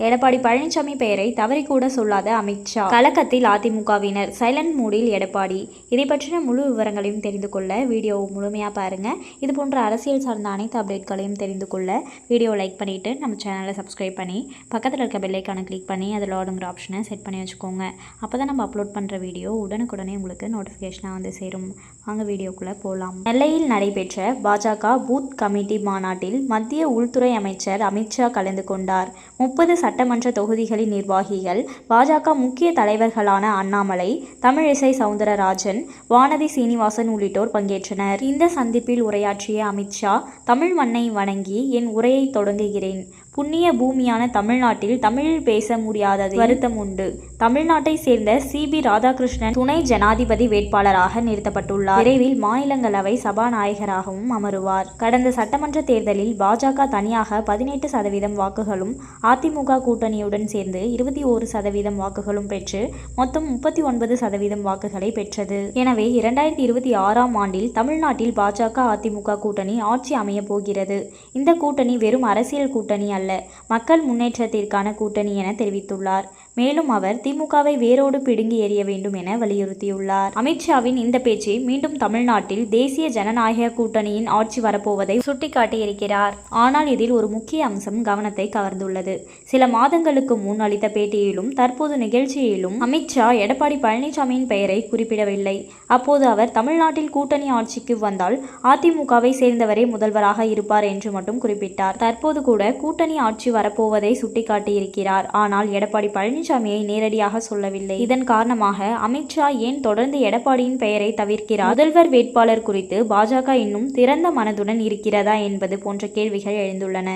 எடப்பாடி பழனிசாமி பெயரை தவறி கூட சொல்லாத அமித்ஷா கலக்கத்தில் அதிமுகவினர் சைலண்ட் மூடில் எடப்பாடி. இதை பற்றின முழு விவரங்களையும் தெரிந்து கொள்ள வீடியோ முழுமையாக பாருங்க. இது போன்ற அரசியல் சார்ந்த அனைத்து அப்டேட்களையும் தெரிந்து கொள்ள வீடியோ லைக் பண்ணிட்டு நம்ம சேனலை சப்ஸ்கிரைப் பண்ணி பக்கத்தில் இருக்க பெல்லைக்கான கிளிக் பண்ணி அதில் ஆடுங்கிற ஆப்ஷனை செட் பண்ணி வச்சுக்கோங்க. அப்போ தான் நம்ம அப்லோட் பண்ணுற வீடியோ உடனுக்குடனே உங்களுக்கு நோட்டிஃபிகேஷனாக வந்து சேரும். வாங்க வீடியோக்குள்ளே போகலாம் நெல்லையில் நடைபெற்ற பாஜக பூத் கமிட்டி மாநாட்டில் மத்திய உள்துறை அமைச்சர் அமித்ஷா கலந்து கொண்டார். முப்பது சட்டமன்ற தொகுதிகளின் நிர்வாகிகள் பாஜக முக்கிய தலைவர்களான அண்ணாமலை தமிழிசை சவுந்தரராஜன் வானதி சீனிவாசன் உள்ளிட்டோர் பங்கேற்றனர். இந்த சந்திப்பில் உரையாற்றிய அமித்ஷா தமிழ் மண்ணை வணங்கி என் உரையை தொடங்குகிறேன். புண்ணிய பூமியான தமிழ்நாட்டில் தமிழில் பேச முடியாதது வருத்தம் உண்டு. தமிழ்நாட்டை சேர்ந்த சி. பி. ராதாகிருஷ்ணன் துணை ஜனாதிபதி வேட்பாளராக நிறுத்தப்பட்டுள்ளார். விரைவில் மாநிலங்களவை சபாநாயகராகவும் அமருவார். கடந்த சட்டமன்ற தேர்தலில் பாஜக தனியாக பதினெட்டு சதவீதம் வாக்குகளும் அதிமுக கூட்டணியுடன் சேர்ந்து இருபத்தி ஓரு சதவீதம் வாக்குகளும் பெற்று மொத்தம் முப்பத்தி ஒன்பது சதவீதம் வாக்குகளை பெற்றது. எனவே இரண்டாயிரத்தி இருபத்தி ஆறாம் ஆண்டில் தமிழ்நாட்டில் பாஜக அதிமுக கூட்டணி ஆட்சி அமையப் போகிறது. இந்த கூட்டணி வெறும் அரசியல் கூட்டணி அல்ல. மக்கள் முன்னேற்றத்திற்கான கூட்டணி என தெரிவித்துள்ளார். மேலும் அவர் திமுகவை வேரோடு பிடுங்கி எறிய வேண்டும் என வலியுறுத்தியுள்ளார். அமித்ஷாவின் இந்த பேச்சு மீண்டும் தமிழ்நாட்டில் தேசிய ஜனநாயக கூட்டணியின் ஆட்சி வரப்போவதை சுட்டிக்காட்டியிருக்கிறார் ஆனால் இதில் ஒரு முக்கிய அம்சம் கவனத்தை கவர்ந்துள்ளது. சில மாதங்களுக்கு முன் அளித்த பேட்டியிலும் தற்போது நிகழ்ச்சியிலும் அமித்ஷா எடப்பாடி பழனிசாமியின் பெயரை குறிப்பிடவில்லை. அப்போது அவர் தமிழ்நாட்டில் கூட்டணி ஆட்சிக்கு வந்தால் அதிமுகவை சேர்ந்தவரே முதல்வராக இருப்பார் என்று மட்டும் குறிப்பிட்டார். தற்போது கூட கூட்டணி ஆட்சி வரப்போவதை சுட்டிக்காட்டியிருக்கிறார். ஆனால் எடப்பாடி பழனிசாமியை நேரடியாக சொல்லவில்லை. இதன் காரணமாக அமித்ஷா ஏன் தொடர்ந்து எடப்பாடியின் பெயரை தவிர்க்கிறார்? முதல்வர் வேட்பாளர் குறித்து பாஜக இன்னும் திறந்த மனதுடன் இருக்கிறதா என்பது போன்ற கேள்விகள் எழுந்துள்ளன.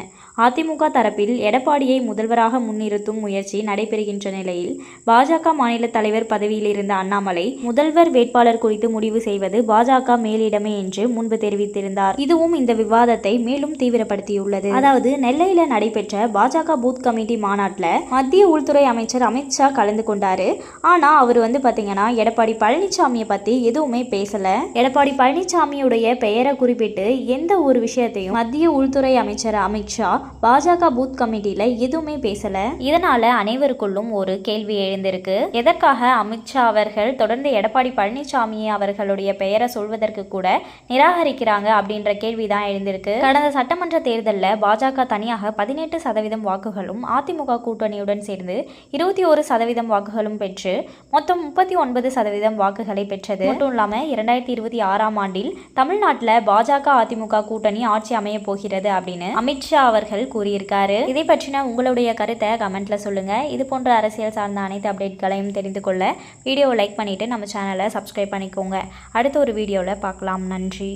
அதிமுக தரப்பில் எடப்பாடியை முதல்வராக முன்னிறுத்தும் முயற்சி நடைபெறுகின்ற நிலையில் பாஜக மாநில தலைவர் பதவியில் இருந்த அண்ணாமலை முதல்வர் வேட்பாளர் குறித்து முடிவு செய்வது பாஜக மேலிடமே என்று முன்பு தெரிவித்திருந்தார். இதுவும் இந்த விவாதத்தை மேலும் தீவிரப்படுத்தியுள்ளது. அதாவது நெல்லையில நடைபெற்ற பாஜக பூத் கமிட்டி மாநாட்டில் மத்திய உள்துறை அமைச்சர் அமித்ஷா கலந்து கொண்டாரு. ஆனா அவர் வந்து பாத்தீங்கன்னா எடப்பாடி பழனிசாமியை பத்தி எதுவுமே பேசல. எடப்பாடி பழனிசாமியுடைய பெயரை குறிப்பிட்டு எந்த ஒரு விஷயத்தையும் மத்திய உள்துறை அமைச்சர் அமித்ஷா பாஜக பூத் கமிட்டியில எதுவுமே பேசல. இதனால அனைவருக்குள்ளும் ஒரு கேள்வி எழுந்திருக்கு. எதற்காக அமித்ஷா அவர்கள் தொடர்ந்து எடப்பாடி பழனிசாமி அவர்களுடைய பெயரை சொல்வதற்கு கூட நிராகரிக்கிறாங்க அப்படின்ற கேள்விதான் எழுந்திருக்கு. கடந்த சட்டமன்ற தேர்தலில் பாஜக தனியாக பதினெட்டு சதவீதம் வாக்குகளும் அதிமுக கூட்டணியுடன் சேர்ந்து இருபது இருபத்தி ஒரு சதவீதம் வாக்குகளும் பெற்று மொத்தம் முப்பத்தி ஒன்பது சதவீதம் வாக்குகளை பெற்றது. மட்டும் இல்லாமல் இரண்டாயிரத்தி இருபத்தி ஆறாம் ஆண்டில் தமிழ்நாட்டில் பாஜக அதிமுக கூட்டணி ஆட்சி அமைய போகிறது அப்படின்னு அமித்ஷா அவர்கள் கூறியிருக்காரு. இதை பற்றின உங்களுடைய கருத்தை கமெண்ட்ல சொல்லுங்க. இது போன்ற அரசியல் சார்ந்த அனைத்து அப்டேட்களையும் தெரிந்து கொள்ள வீடியோவை லைக் பண்ணிட்டு நம்ம சேனலை சப்ஸ்கிரைப் பண்ணிக்கோங்க. அடுத்த ஒரு வீடியோவில் பார்க்கலாம். நன்றி.